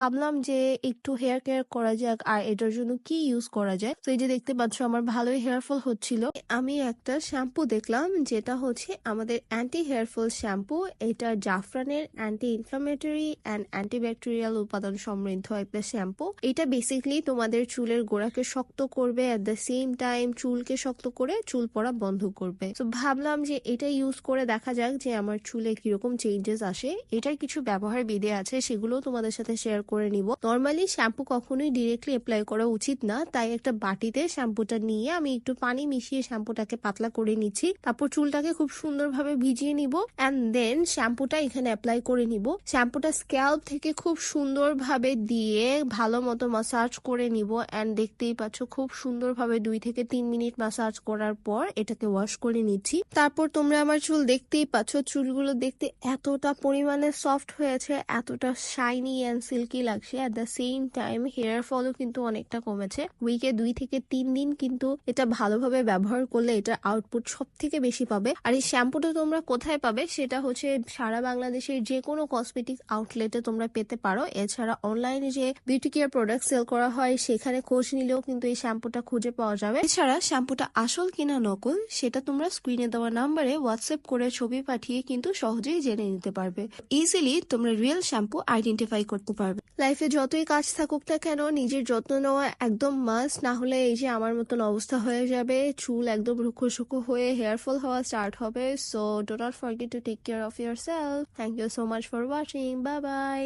ভাবলাম যে একটু হেয়ার কেয়ার করা যাক, আর এটার জন্য কি ইউজ করা যায়? তো এই যে দেখতে পাচ্ছ আমার ভালোই হেয়ার ফল হচ্ছিল। আমি একটা শ্যাম্পু দেখলাম, যেটা হচ্ছে আমাদের অ্যান্টি হেয়ার ফল শ্যাম্পু এটা জাফরানের অ্যান্টি ইনফ্লামেটরি অ্যান্ড অ্যান্টিব্যাকটেরিয়াল উপাদান সমৃদ্ধ একটা শ্যাম্পু এটা বেসিকলি তোমাদের চুলের গোড়াকে শক্ত করবে অ্যাট দ্য সেম টাইম চুলকে শক্ত করে চুল পড়া বন্ধ করবে। তো ভাবলাম যে এটা ইউজ করে দেখা যাক যে আমার চুলে কীরকম চেঞ্জেস আসে। এটার কিছু ব্যবহার বিধে আছে সেগুলো তোমাদের সাথে শেয়ার করে নিব। নর্মালি শ্যাম্পু কখনোই ডিরেক্টলি অ্যাপ্লাই করা উচিত না। তাই একটা বাটিতে শ্যাম্পুটা নিয়ে আমি একটু পানি মিশিয়ে শ্যাম্পুটাকে পাতলা করে নিচ্ছি। তারপর চুলটাকে খুব সুন্দরভাবে ভিজিয়ে নিব। অ্যান্ড দেন শ্যাম্পুটা এখানে অ্যাপ্লাই করে নিব। শ্যাম্পুটা স্ক্যাল্প থেকে খুব সুন্দরভাবে দিয়ে ভালো মতো মাসাজ করে নিব। অ্যান্ড দেখতেই পাচ্ছ খুব সুন্দরভাবে দুই থেকে তিন মিনিট মাসাজ করার পর এটাকে ওয়াশ করে নিচ্ছি। তারপর তোমরা আমার চুল দেখতেই পাচ্ছ, চুলগুলো দেখতে এতটা পরিমাণে সফট হয়েছে, এতটা শাইনি অ্যান্ড সিল্কি লাগছে? At the same time hair ফলও কিন্তু অনেকটা কমেছে। উইকে দুই থেকে তিন দিন কিন্তু এটা ভালোভাবে ব্যবহার করলে এটার আউটপুট সব থেকে বেশি পাবে। আর এই শ্যাম্পুটা তোমরা কোথায় পাবে? সেটা হচ্ছে সারা বাংলাদেশের যে কোনো কসমেটিক আউটলেটে তোমরা পেতে পারো। এছাড়া অনলাইনে যে বিউটি কেয়ার প্রোডাক্ট সেল করা হয়, সেখানে খোঁজ নিলেও কিন্তু এই শ্যাম্পুটা খুঁজে পাওয়া যাবে। এছাড়া শ্যাম্পুটা আসল কিনা নকল, সেটা তোমরা স্ক্রিনে দেওয়া নাম্বারে হোয়াটসঅ্যাপ করে ছবি পাঠিয়ে কিন্তু সহজেই জেনে নিতে পারবে। ইজিলি তোমরা রিয়েল শ্যাম্পু আইডেন্টিফাই করতে পারবে। লাইফে যতই কাজ থাকুক না কেন, নিজের যত্ন নেওয়া একদম মাস্ট না হলে এই যে আমার মতন অবস্থা হয়ে যাবে, চুল একদম সুক্ষ হয়ে হেয়ার ফল হওয়া স্টার্ট হবে so do not forget to take care of yourself thank you so much for watching bye bye